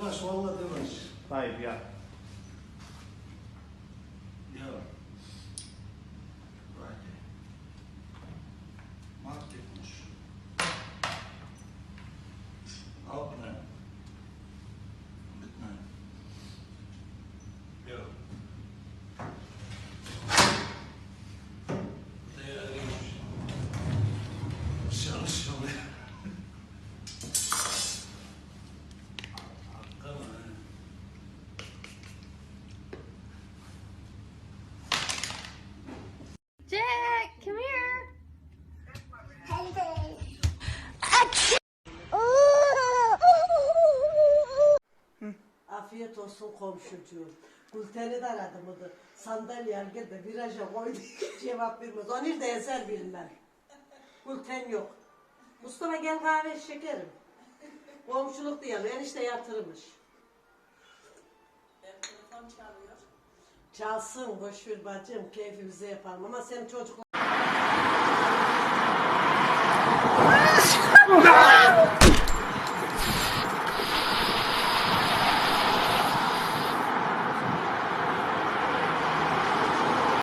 Yavaş, vallahi yavaş. Afiyet olsun komşucuğum. Gülten'i de da. Sandalye al gel de viraja koy diye cevap vermez. O nerede ezer bilmem. Gülten yok. Mustafa gel kahve şekerim. Komşuluk diyelim. Enişte yatırmış. Çalsın boş ver bacım keyfimize yapalım ama sen çocuklar